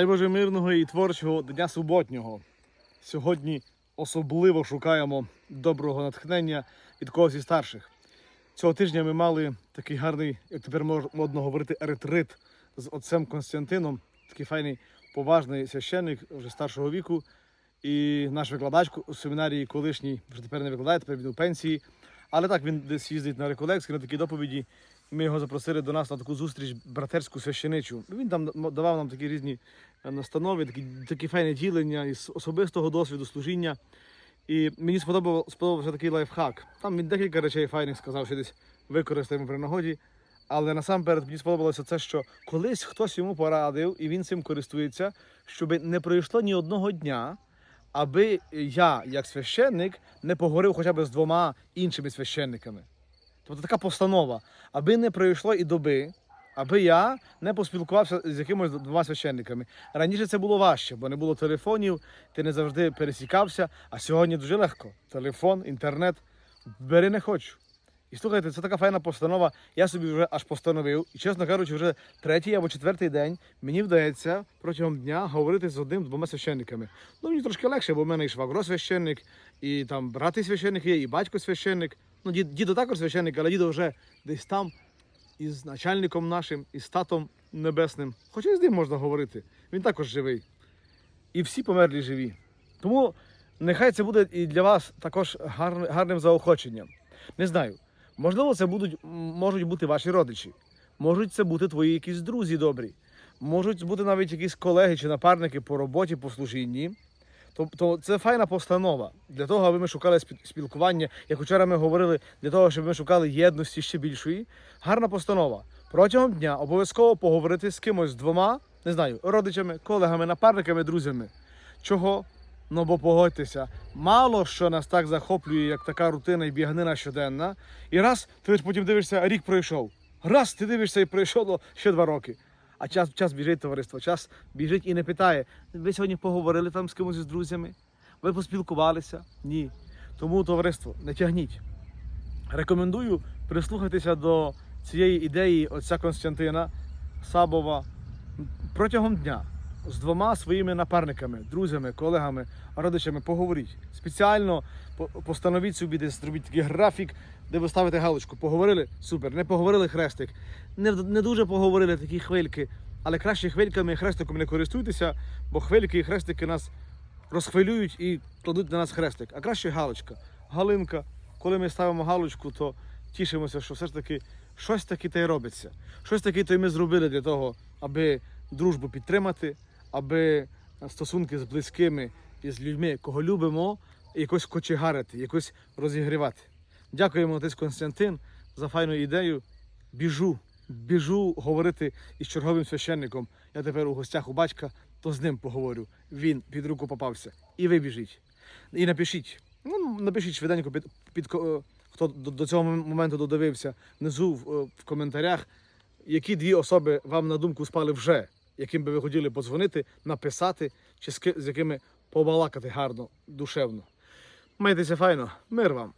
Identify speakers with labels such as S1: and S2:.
S1: Дай Боже мирного і творчого дня суботнього. Сьогодні особливо шукаємо доброго натхнення від когось із старших. Цього тижня ми мали такий гарний, як тепер модно говорити, ретрит з отцем Константином. Такий файний, поважний священник вже старшого віку. І наш викладач у семінарії колишній вже тепер не викладає, тепер він у пенсії. Але так він десь їздить на реколекції, на такі доповіді. Ми його запросили до нас на таку зустріч братерську священичу. Він там давав нам такі різні е, настанови, такі, такі файне ділення із особистого досвіду служіння. І мені сподобав, сподобався такий лайфхак. Там він декілька речей файних сказав, що десь використаємо при нагоді. Але насамперед мені сподобалося це, що колись хтось йому порадив, і він цим користується, щоб не пройшло ні одного дня, аби я, як священник, не поговорив хоча б з двома іншими священниками. Тобто така постанова, аби не пройшло і доби, аби я не поспілкувався з якимось двома священниками. Раніше це було важче, бо не було телефонів, ти не завжди пересікався, а сьогодні дуже легко. Телефон, інтернет. Бери не хочу. І слухайте, це така файна постанова. Я собі вже аж постановив. І чесно кажучи, вже третій або четвертий день мені вдається протягом дня говорити з одним двома священниками. Ну мені трошки легше, бо в мене і швагро священник, і там брати священник є, і батько священник. Ну, дід, дідо також священник, але дідо вже десь там із начальником нашим, із татом небесним. Хоча і з ним можна говорити. Він також живий. І всі померлі живі. Тому нехай це буде і для вас також гарним, заохоченням. Не знаю. Можливо, це будуть, можуть бути ваші родичі, можуть це бути твої якісь друзі добрі, можуть бути навіть якісь колеги чи напарники по роботі, по служінні. Тобто це файна постанова для того, аби ми шукали спі- спілкування. Як вчора ми говорили, для того, щоб ми шукали єдності ще більшої. Гарна постанова. Протягом дня обов'язково поговорити з кимось двома, не знаю, родичами, колегами, напарниками, друзями. Чого? Ну бо погодьтеся, мало що нас так захоплює, як така рутина і біганина щоденна. І раз ти потім дивишся, рік пройшов. Раз ти дивишся і пройшло ще два роки. А час, час біжить, товариство, час біжить і не питає. Ви сьогодні поговорили там з кимось з друзями? Ви поспілкувалися? Ні. Тому, товариство, не тягніть. Рекомендую прислухатися до цієї ідеї отця Константина Сабова протягом дня з двома своїми напарниками, друзями, колегами, родичами поговоріть. Спеціально постановіть собі десь зробіть такий графік, де ви ставите галочку. Поговорили? Супер. Не поговорили хрестик. Не, не дуже поговорили такі хвильки, але краще хвильками і хрестиком не користуйтеся, бо хвильки і хрестики нас розхвилюють і кладуть на нас хрестик. А краще галочка. Галинка. Коли ми ставимо галочку, то тішимося, що все ж таки щось таке та й робиться. Щось таке то й ми зробили для того, аби дружбу підтримати, аби стосунки з близькими і з людьми, кого любимо, якось кочегарити, якось розігрівати. Дякуємо, отець Константин, за файну ідею. Біжу, біжу говорити із черговим священником. Я тепер у гостях у батька, то з ним поговорю. Він під руку попався. І ви біжіть. І напишіть. Ну, напишіть швиденько під, під е, хто до, до цього моменту додивився внизу в, е, в коментарях, які дві особи вам на думку спали вже, яким би ви хотіли подзвонити, написати, чи з, ки- якими побалакати гарно, душевно. Майтеся файно, мир вам!